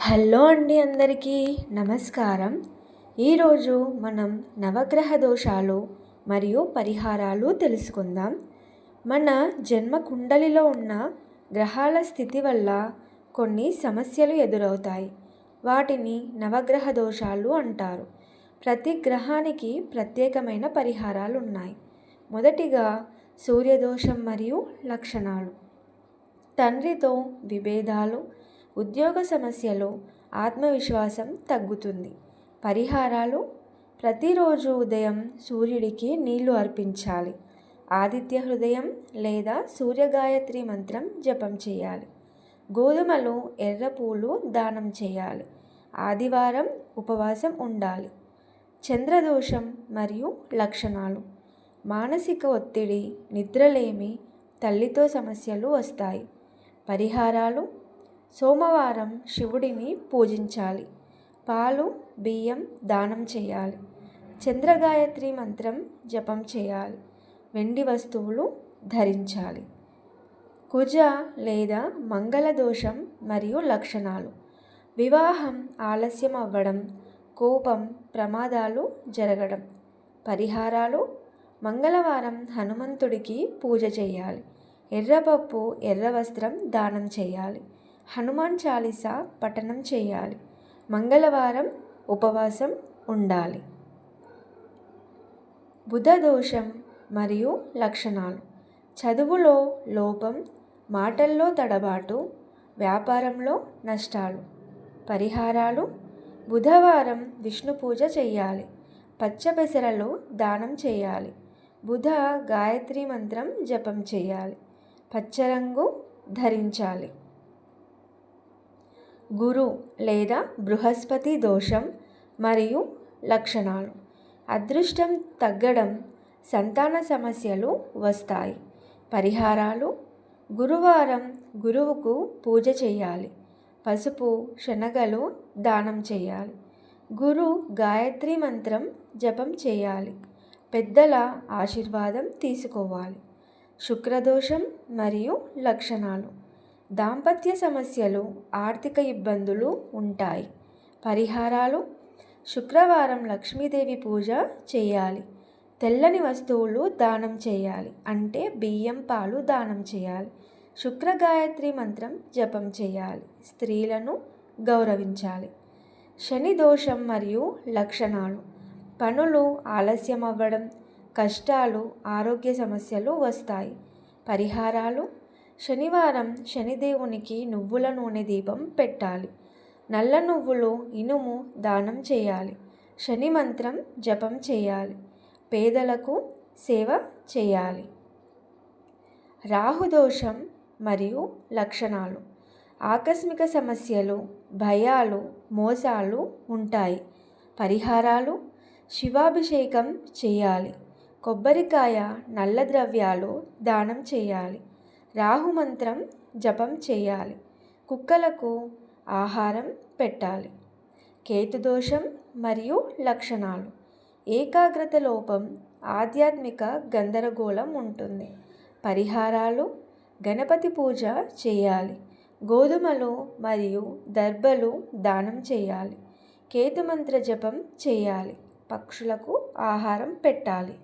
Hello అండి అందరికీ నమస్కారం. ఈరోజు మనం నవగ్రహ దోషాలు మరియు పరిహారాలు తెలుసుకుందాం. మన జన్మ కుండలిలో ఉన్న గ్రహాల స్థితి వల్ల కొన్ని సమస్యలు ఎదురవుతాయి. వాటిని నవగ్రహ దోషాలు అంటారు. ప్రతి గ్రహానికి ప్రత్యేకమైన పరిహారాలు ఉన్నాయి. మొదటిగా సూర్యదోషం మరియు లక్షణాలు. తండ్రితో విభేదాలు ఉద్యోగ సమస్యలో ఆత్మవిశ్వాసం తగ్గుతుంది. పరిహారాలు ప్రతిరోజు ఉదయం సూర్యుడికి నీళ్ళు అర్పించాలి. ఆదిత్య హృదయం లేదా సూర్యగాయత్రి మంత్రం జపం చేయాలి. గోధుమలు ఎర్ర పూలు దానం చేయాలి. ఆదివారం ఉపవాసం ఉండాలి. చంద్రదోషం మరియు లక్షణాలు. మానసిక ఒత్తిడి నిద్రలేమి తల్లితో సమస్యలు వస్తాయి. పరిహారాలు సోమవారం శివుడిని పూజించాలి. పాలు బియ్యం దానం చేయాలి. చంద్రగాయత్రి మంత్రం జపం చేయాలి. వెండి వస్తువులు ధరించాలి. కుజ లేదా మంగళ దోషం మరియు లక్షణాలు. వివాహం ఆలస్యం అవ్వడం కోపం ప్రమాదాలు జరగడం. పరిహారాలు మంగళవారం హనుమంతుడికి పూజ చేయాలి. ఎర్రపప్పు ఎర్ర వస్త్రం దానం చేయాలి. హనుమాన్ చాలీసా పఠనం చేయాలి. మంగళవారం ఉపవాసం ఉండాలి. బుధ దోషం మరియు లక్షణాలు. చదువులో లోపం మాటల్లో తడబాటు వ్యాపారంలో నష్టాలు. పరిహారాలు. బుధవారం విష్ణు పూజ చేయాలి. పచ్చపెసరలు దానం చేయాలి. బుధ గాయత్రి మంత్రం జపం చేయాలి. పచ్చరంగు ధరించాలి. గురు లేదా బృహస్పతి దోషం మరియు లక్షణాలు. అదృష్టం తగ్గడం సంతాన సమస్యలు వస్తాయి. పరిహారాలు గురువారం గురువుకు పూజ చేయాలి. పసుపు శనగలు దానం చేయాలి. గురు గాయత్రి మంత్రం జపం చేయాలి. పెద్దల ఆశీర్వాదం తీసుకోవాలి. శుక్రదోషం మరియు లక్షణాలు. దాంపత్య సమస్యలు ఆర్థిక ఇబ్బందులు ఉంటాయి. పరిహారాలు శుక్రవారం లక్ష్మీదేవి పూజ చేయాలి. తెల్లని వస్తువులు దానం చేయాలి. అంటే బియ్యం పాలు దానం చేయాలి. శుక్ర గాయత్రి మంత్రం జపం చేయాలి. స్త్రీలను గౌరవించాలి. శని దోషం మరియు లక్షణాలు. పనులు ఆలస్యం అవ్వడం కష్టాలు ఆరోగ్య సమస్యలు వస్తాయి. పరిహారాలు శనివారం శనిదేవునికి నువ్వుల నూనె దీపం పెట్టాలి. నల్ల నువ్వులు ఇనుము దానం చేయాలి. శని మంత్రం జపం చేయాలి. పేదలకు సేవ చేయాలి. రాహుదోషం మరియు లక్షణాలు. ఆకస్మిక సమస్యలు భయాలు మోసాలు ఉంటాయి. పరిహారాలు శివాభిషేకం చేయాలి. కొబ్బరికాయ నల్ల ద్రవ్యాలు దానం చేయాలి. రాహుమంత్రం జపం చేయాలి. కుక్కలకు ఆహారం పెట్టాలి. కేతుదోషం మరియు లక్షణాలు. ఏకాగ్రత లోపం ఆధ్యాత్మిక గందరగోళం ఉంటుంది. పరిహారాలు గణపతి పూజ చేయాలి. గోధుమలు మరియు దర్బలు దానం చేయాలి. కేతుమంత్ర జపం చేయాలి. పక్షులకు ఆహారం పెట్టాలి.